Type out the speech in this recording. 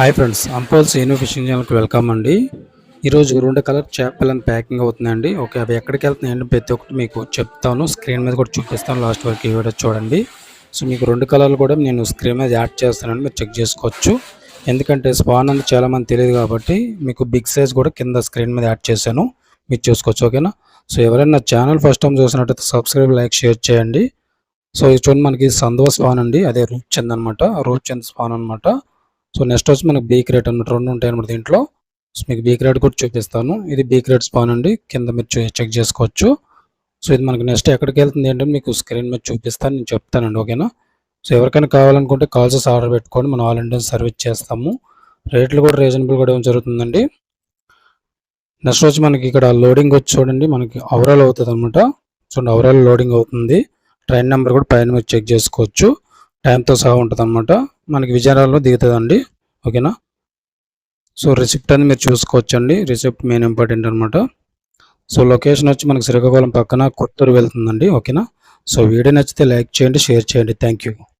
Hi friends అంపోల్స్ ఏనో fishing ఛానల్కి వెల్కమ్ అండి. ఈరోజు రెండు కలర్ చేపలను ప్యాకింగ్ అవుతుందండి. ఓకే అవి ఎక్కడికి వెళ్తున్నాయండి ప్రతి ఒక్కటి మీకు చెప్తాను. స్క్రీన్ మీద కూడా చూపిస్తాను లాస్ట్ వరకు ఈ వీడియో చూడండి. సో మీకు రెండు కలర్లు కూడా నేను స్క్రీన్ మీద యాడ్ చేస్తానండి మీరు చెక్ చేసుకోవచ్చు. ఎందుకంటే స్పాన్ అని చాలామంది తెలియదు కాబట్టి మీకు బిగ్ సైజ్ కూడా కింద స్క్రీన్ మీద యాడ్ చేశాను మీరు చూసుకోవచ్చు ఓకేనా సో ఎవరైనా ఛానల్ ఫస్ట్ టైం చూసినట్టయితే సబ్స్క్రైబ్ లైక్ షేర్ చేయండి. సో ఇది చూడండి మనకి సందవ స్పాన్ అండి అదే రూప్ చంద్ అనమాట రూప్ చంద్ స్పాన్ అనమాట సో నెక్స్ట్ వచ్చి మనకు బీ క్రేట్ అనమాట రెండు ఉంటాయి అనమాట దీంట్లో. సో మీకు బీక్ రేట్ కూడా చూపిస్తాను. ఇది బీక్ రేట్ స్పాన్ అండి. కింద మీరు చెక్ చేసుకోవచ్చు. సో ఇది మనకి నెక్స్ట్ ఎక్కడికి వెళ్తుంది ఏంటంటే మీకు స్క్రీన్ మీద చూపిస్తాను. నేను చెప్తానండి ఓకేనా? సో ఎవరికైనా కావాలనుకుంటే కాల్ ఆర్డర్ పెట్టుకోండి మనం ఆల్ ఇండియన్ సర్వీస్ చేస్తాము. రేట్లు కూడా రీజనబుల్ కూడా ఏం జరుగుతుందండి. నెక్స్ట్ వచ్చి మనకి ఇక్కడ లోడింగ్ వచ్చి చూడండి. మనకి ఓవరాల్ అవుతుంది అనమాట చూడండి ఓవరాల్ లోడింగ్ అవుతుంది. ట్రైన్ నెంబర్ కూడా పైన మీరు చెక్ చేసుకోవచ్చు. టైంతో సహా ఉంటుంది అనమాట మనకి విజయనగరంలో దిగుతుందండి. ఓకేనా? సో రిసిప్ట్ అని మీరు చూసుకోవచ్చు అండి రిసిప్ట్ మెయిన్ ఇంపార్టెంట్ అనమాట సో లొకేషన్ వచ్చి మనకి శ్రీకాకుళం పక్కన కొత్తూరు వెళ్తుందండి. ఓకేనా? సో వీడియో నచ్చితే లైక్ చేయండి షేర్ చేయండి. Thank you.